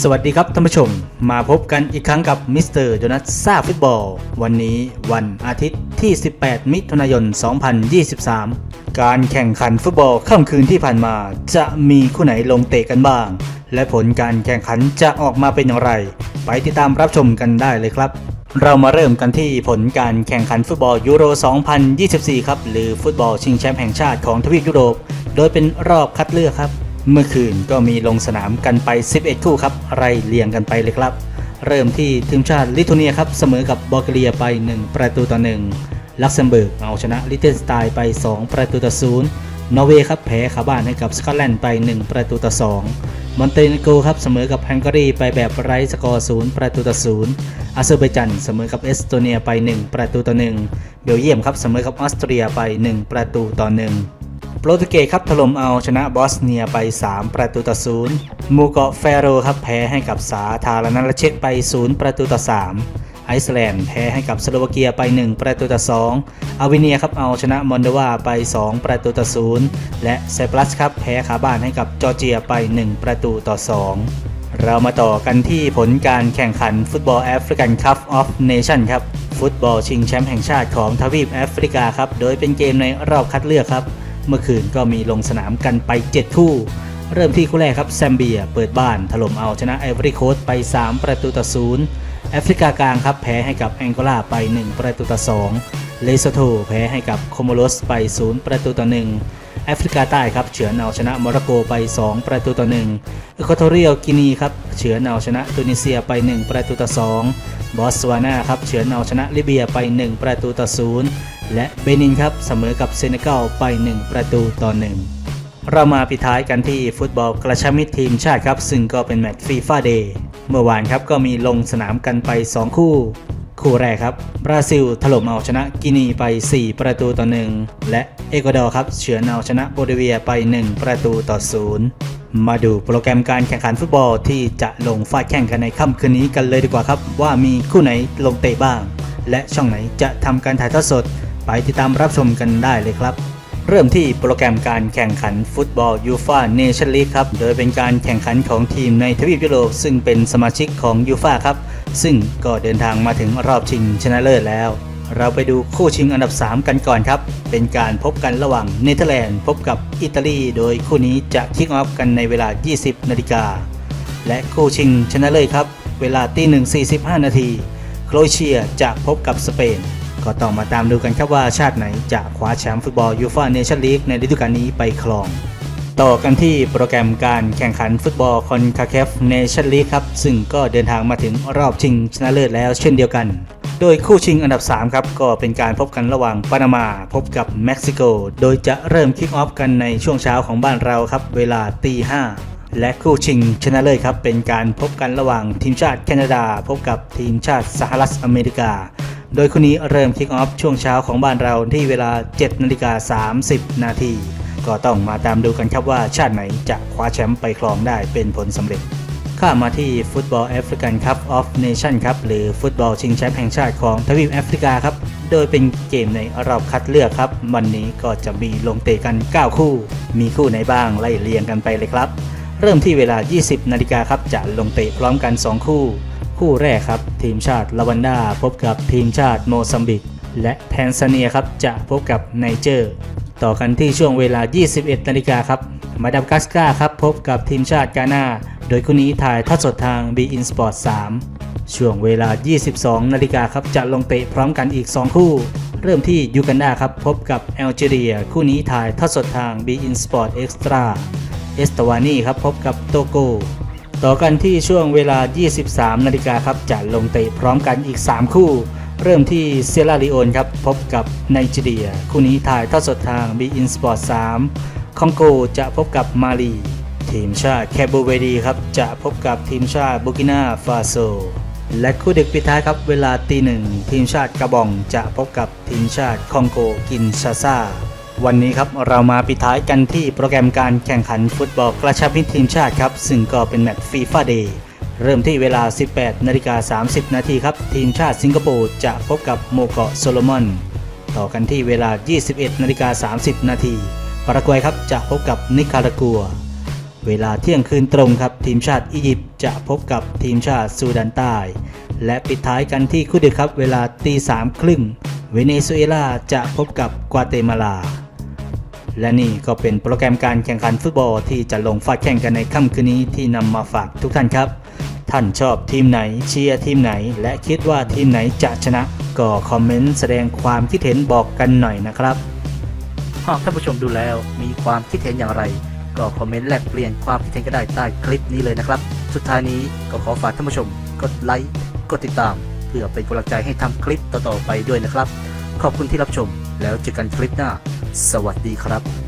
สวัสดีครับท่านผู้ชม มาพบกันอีกครั้งกับมิสเตอร์โจนัสซาฟุตบอล วันนี้วันอาทิตย์ที่ 18 มิถุนายน 2023 การแข่งขันฟุตบอลค่ำคืนที่ผ่านมา จะมีคู่ไหนลงเตะกันบ้าง และผลการแข่งขันจะออกมาเป็นอย่างไร ไปติดตามรับชมกันได้เลยครับ เรามาเริ่มกันที่ผลการแข่งขันฟุตบอลยูโร 2024 ครับ หรือฟุตบอลชิงแชมป์แห่งชาติของทวีปยุโรป โดยเป็นรอบคัดเลือกครับ เมื่อคืนก็มีลงสนามกันไป 11 คู่ครับไล่เรียงกันไปเลยครับ เริ่มที่ทีมชาติลิทัวเนียครับ เสมอกับบอลแกเรียไป 1 ประตูต่อ 1 ลักเซมเบิร์กเอาชนะลิเทนสไตน์ไป 2 ประตูต่อ 0 นอร์เวย์ครับแพ้คาบ้านให้กับสกอตแลนด์ไป 1 ประตูต่อ 2 มอนเตเนโกครับเสมอกับฮังการีไปแบบไร้สกอร์ศูนย์ประตูต่อศูนย์อาเซอร์ไบจันเสมอกับเอสโตเนียไป 1 ประตูต่อ1เบลเยียมครับเสมอกับออสเตรียไป 1 ประตูต่อ1โปรตุเกสครับถล่มเอาชนะบอสเนียไป 3 ประตูต่อ0มูเกาะแฟโรครับแพ้ให้กับสาธารณรัฐเช็กไป 0 ประตูต่อ 3 ซ์แลนด์แพ้ให้กับสโลวาเกียไป 1 ประตูต่อ2อาร์เวเนียครับเอาชนะมอนโดวาไป 2 ประตูต่อ0และไซปรัสครับแพ้คาบ้านให้กับจอร์เจียไป 1 ประตูต่อ 2 เรามาต่อกันที่ผลการแข่งขันฟุตบอลแอฟริกันคัพออฟเนชั่นครับ ฟุตบอลชิงแชมป์แห่งชาติของทวีปแอฟริกาครับ โดยเป็นเกมในรอบคัดเลือกครับ เมื่อคืนก็มีลงสนามกันไป 7 คู่เริ่มที่คู่แรกครับแซมเบียเปิดบ้านถล่มเอาชนะไอวอรี่โคสต์ไป 3 ประตูต่อ 0 แอฟริกากลางครับแพ้ให้กับแองโกลาไป 1 ประตูต่อ2เลโซโตแพ้ให้กับโคโมโรสไป 0 ประตูต่อ1แอฟริกาใต้ครับเฉือนเอาชนะโมร็อกโกไป 2 ประตูต่อ1เอควาทอเรียลกินีครับเฉือนเอาชนะตุนิเซียไป 1 ประตูต่อ2บอสวานาครับเฉือนเอาชนะลิเบียไป 1 ประตูต่อ0และเบนินครับเสมอกับเซเนกัลไป 1 ประตูต่อ1เรามาปิดท้ายกันที่ฟุตบอลกระชับมิตรทีมชาติครับ ซึ่งก็เป็นแมตช์ฟีฟ่าเดย์ เมื่อวานครับก็มีลงสนามกันไป 2 คู่ คู่แรกครับ บราซิลถล่มเอาชนะกินีไป 4 ประตูต่อ 1 และเอกวาดอร์ครับเฉือนเอาชนะโบลิเวียไป 1 ประตูต่อ 0 มาดูโปรแกรมการแข่งขันฟุตบอลที่จะลงฟาดแข่งกันในค่ำคืนนี้กันเลยดีกว่าครับ ว่ามีคู่ไหนลงเตะบ้าง และช่องไหนจะทำการถ่ายทอดสด ไปติดตามรับชมกันได้เลยครับ เริ่มที่โปรแกรมการแข่งขันฟุตบอลยูฟาเนชั่นลีกครับ โดยเป็นการแข่งขันของทีมในทวีปยุโรปซึ่งเป็นสมาชิกของยูฟาครับ ซึ่งก็เดินทางมาถึงรอบชิงชนะเลิศแล้ว เราไปดูคู่ชิงอันดับ 3 กันก่อนครับ เป็นการพบกันระหว่างเนเธอร์แลนด์พบกับอิตาลี โดยคู่นี้จะคิกออฟกันในเวลา 20 นาฬิกา และคู่ชิงชนะเลิศครับ เวลาตีหนึ่ง45 นาทีโครเอเชียจะพบกับสเปน ก็ต้องมาตามดูกันครับว่าชาติไหนจะคว้าแชมป์ฟุตบอลยูฟ่าเนชั่นลีกในฤดูกาลนี้ไปครอง ต่อกันที่โปรแกรมการแข่งขันฟุตบอลคอนคาเคฟเนชั่นลีกครับ ซึ่งก็เดินทางมาถึงรอบชิงชนะเลิศแล้วเช่นเดียวกัน โดยคู่ชิงอันดับ 3 ครับ ก็เป็นการพบกันระหว่างปานามาพบกับเม็กซิโก โดยจะเริ่มคิกออฟกันในช่วงเช้าของบ้านเราครับ เวลาตีห้าและคู่ชิงชนะเลิศครับ เป็นการพบกันระหว่างทีมชาติแคนาดา พบกับทีมชาติสหรัฐอเมริกา โดยคู่นี้เริ่มคิกออฟช่วงเช้าของบ้านเราที่เวลา 7นาฬิกา30 นาทีก็ต้องมาตามดูกันครับว่าชาติไหนจะคว้าแชมป์ไปครองได้เป็นผลสำเร็จ ข้ามาที่ฟุตบอลแอฟริกันคัพออฟเนชั่นครับหรือฟุตบอลชิงแชมป์แห่งชาติของทวีปแอฟริกาครับ โดยเป็นเกมในรอบคัดเลือกครับ วันนี้ก็จะมีลงเตะกัน 9 คู่ มีคู่ไหนบ้างไล่เรียงกันไปเลยครับ เริ่มที่เวลา 20 นาฬิกาครับจะลงเตะพร้อมกัน 2 คู่ คู่แรกครับ ทีมชาติลาวันดาพบกับทีมชาติโมซัมบิก และแทนซาเนียครับจะพบกับไนเจอร์ ต่อกันที่ช่วงเวลา 21 นาฬิกาครับ มาดามกัสกาครับพบกับทีมชาติกานาโดยคู่นี้ถ่ายทอดสดทาง b i n Sport 3ช่วงเวลา 22 นาฬิกาครับจะลงเตะพร้อมกันอีก 2 คู่ เริ่มที่ยูกันดาครับพบกับแอลจีเรีย คู่นี้ถ่ายทอดสดทาง b i n Sport Extra เอสตวานีครับพบกับโตโก ต่อกันที่ช่วงเวลา 23 นาฬิกาครับจะลงเตะพร้อมกันอีก 3 คู่ เริ่มที่เซราลีโอนครับ พบกับไนจีเรีย คู่นี้ถ่ายทอดสดทาง b i n Sport 3คองโกจะพบกับมาลี ทีมชาติแคโบเวดีครับ จะพบกับทีมชาติบูกินาฟาโซ และคู่ดึกปิดท้ายครับ เวลาตีหนึ่งทีมชาติกระบองจะพบกับทีมชาติคองโกกินชาซา วันนี้ครับเรามาปิดท้ายกันที่โปรแกรมการแข่งขันฟุตบอลกระชับมิตรทีมชาติครับซึ่งก็เป็นแมตช์ฟีฟ่าเดย์เริ่มที่เวลา 18นาฬิกา30 นาทีครับ ทีมชาติสิงคโปร์จะพบกับโมเกาะโซโลมอน ต่อกันที่เวลา 21นาฬิกา30 นาทีปารากวัยครับจะพบกับนิคารากัว เวลาเที่ยงคืนตรงครับ ทีมชาติอียิปต์จะพบกับทีมชาติซูดานใต้ และปิดท้ายกันที่คู่เดียครับ เวลาตีสามครึ่งเวเนซุเอลาจะพบกับกวาเตมาลา และนี่ก็เป็นโปรแกรมการแข่งขันฟุตบอลที่จะลงฟาดแข่งกันในค่ำคืนนี้ที่นำมาฝากทุกท่านครับ ท่านชอบทีมไหนเชียร์ทีมไหน และคิดว่าทีมไหนจะชนะ ก็คอมเมนต์แสดงความคิดเห็นบอกกันหน่อยนะครับ หากท่านผู้ชมดูแล้วมีความคิดเห็นอย่างไร ก็คอมเมนต์แลกเปลี่ยนความคิดเห็นก็ได้ใต้คลิปนี้เลยนะครับ สุดท้ายนี้ก็ขอฝากท่านผู้ชมกดไลค์กดติดตาม เพื่อเป็นกำลังใจให้ทำคลิปต่อๆไปด้วยนะครับ ขอบคุณที่รับชมแล้วเจอกันคลิปหน้า สวัสดีครับ